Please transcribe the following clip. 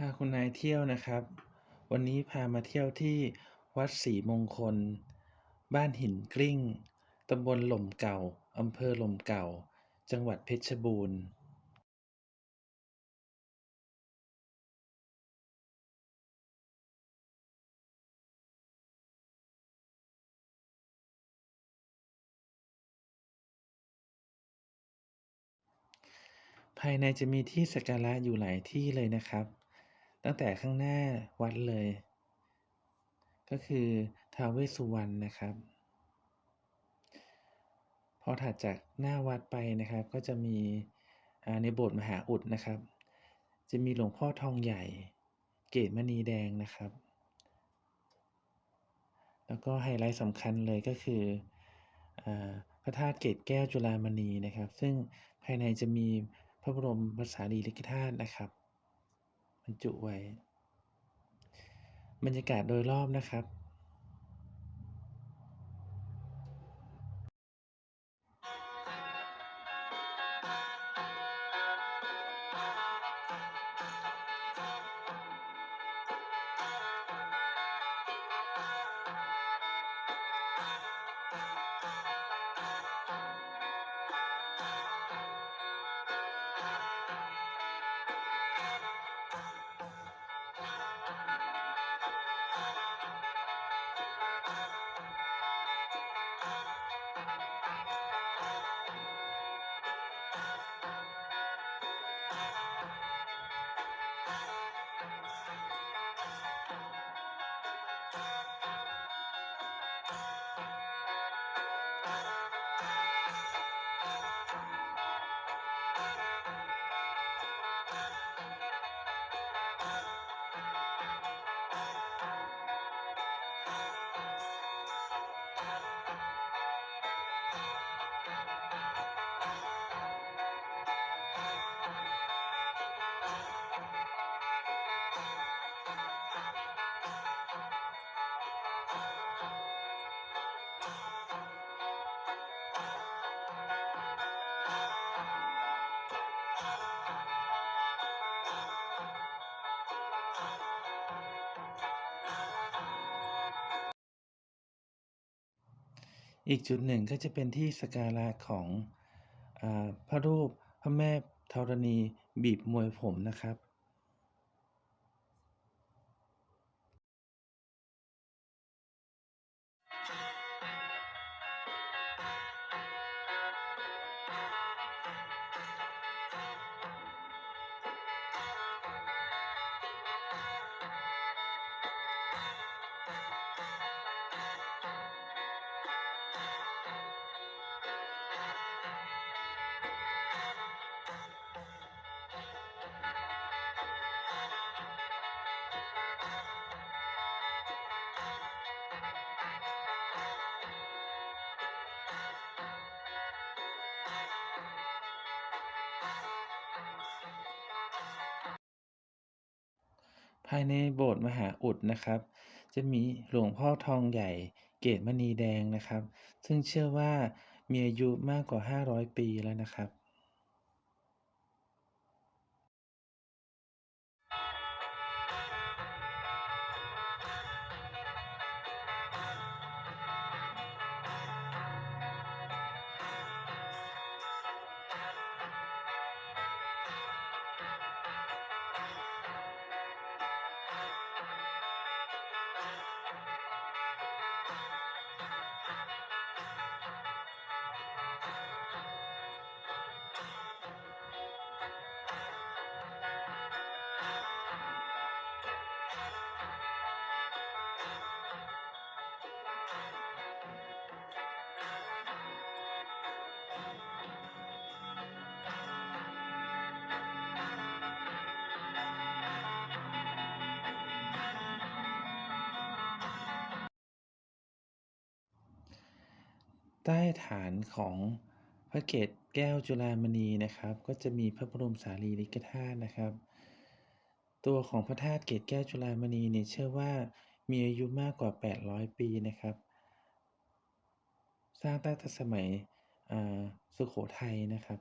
พาคุณนายเที่ยวนะครับ วันนี้พามาเที่ยวที่วัดศรีมงคล บ้านหินกลิ้ง ตำบลหล่มเก่า อำเภอหล่มเก่า จังหวัดเพชรบูรณ์ ภายในจะมีที่สักการะอยู่หลายที่เลยนะครับ ตั้งแต่ข้างหน้าวัดเลย ก็คือท้าวเวสสุวรรณนะครับ พอถัดจากหน้าวัดไปนะครับ ก็จะมีในโบสถ์มหาอุดนะครับ จะมีหลวงพ่อทองใหญ่ เกศมณีแดงนะครับ แล้วก็ไฮไลท์สำคัญเลยก็คืออพระธาตุเกศแก้วจุฬามณีนะครับ ซึ่งภายในจะมีพระบรมสารีริกธาตุนะครับ บรรจุไว้ บรรยากาศโดยรอบนะครับ อีกจุดหนึ่งก็จะเป็นที่สการะของอพระรูปพระแม่ธรณีบีบมวยผมนะครับ ภายในโบสถ์มหาอุดนะครับ จะมีหลวงพ่อทองใหญ่เกตมณีแดงนะครับ ซึ่งเชื่อว่ามีอายุมากกว่า 500 ปีแล้วนะครับ ใต้ฐานของพระเกศแก้วจุฬามณีนะครับ ก็จะมีพระบรมสารีริกธาตุนะครับ ตัวของพระธาตุเกศแก้วจุฬามณีเนี่ยเชื่อว่ามีอายุมากกว่า 800 ปีนะครับ สร้างตั้งแต่สมัยอ่าสุโขทัยนะครับ